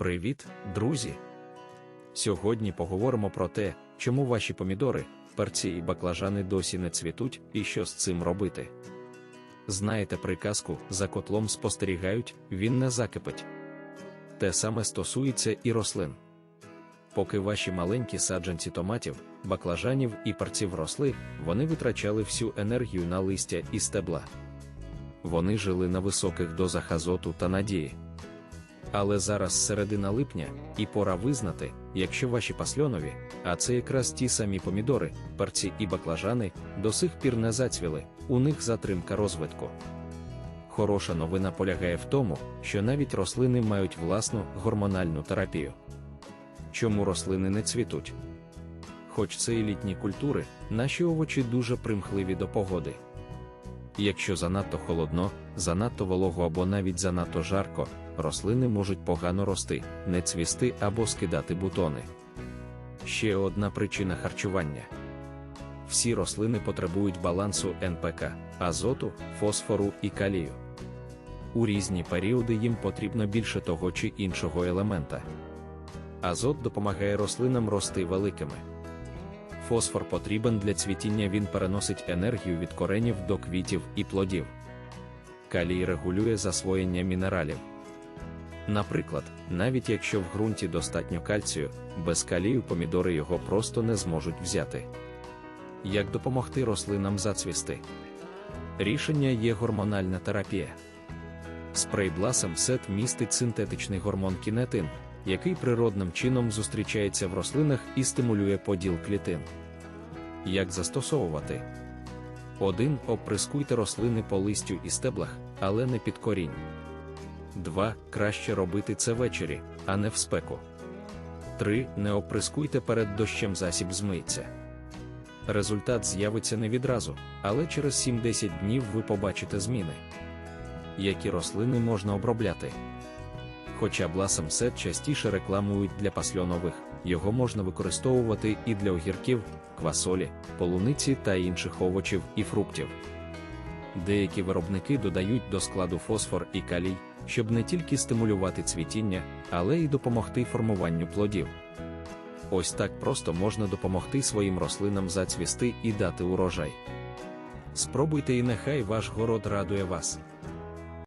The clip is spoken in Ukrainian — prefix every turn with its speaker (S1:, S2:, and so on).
S1: Привіт, друзі! Сьогодні поговоримо про те, чому ваші помідори, перці і баклажани досі не цвітуть і що з цим робити. Знаєте приказку за котлом спостерігають, він не закипить. Те саме стосується і рослин. Поки ваші маленькі саджанці томатів, баклажанів і перців росли, вони витрачали всю енергію на листя і стебла. Вони жили на високих дозах азоту та надії. Але зараз середина липня, і пора визнати, якщо ваші пасльонові, а це якраз ті самі помідори, перці і баклажани, до сих пір не зацвіли, у них затримка розвитку. Хороша новина полягає в тому, що навіть рослини мають власну гормональну терапію. Чому рослини не цвітуть? Хоч це і літні культури, наші овочі дуже примхливі до погоди. Якщо занадто холодно, занадто волого або навіть занадто жарко, рослини можуть погано рости, не цвісти або скидати бутони. Ще одна причина харчування. Всі рослини потребують балансу НПК, азоту, фосфору і калію. У різні періоди їм потрібно більше того чи іншого елемента. Азот допомагає рослинам рости великими. Фосфор потрібен для цвітіння, він переносить енергію від коренів до квітів і плодів. Калій регулює засвоєння мінералів. Наприклад, навіть якщо в ґрунті достатньо кальцію, без калію помідори його просто не зможуть взяти. Як допомогти рослинам зацвісти? Рішення є гормональна терапія. Спрей Blossom Set містить синтетичний гормон кінетин, який природним чином зустрічається в рослинах і стимулює поділ клітин. Як застосовувати? 1. Оприскуйте рослини по листю і стеблах, але не під корінь. 2. Краще робити це ввечері, а не в спеку. 3. Не оприскуйте перед дощем засіб змиється. Результат з'явиться не відразу, але через 7-10 днів ви побачите зміни. Які рослини можна обробляти? Хоча Blossom Set частіше рекламують для пасльонових, його можна використовувати і для огірків, квасолі, полуниці та інших овочів і фруктів. Деякі виробники додають до складу фосфор і калій, щоб не тільки стимулювати цвітіння, але й допомогти формуванню плодів. Ось так просто можна допомогти своїм рослинам зацвісти і дати урожай. Спробуйте і нехай ваш город радує вас.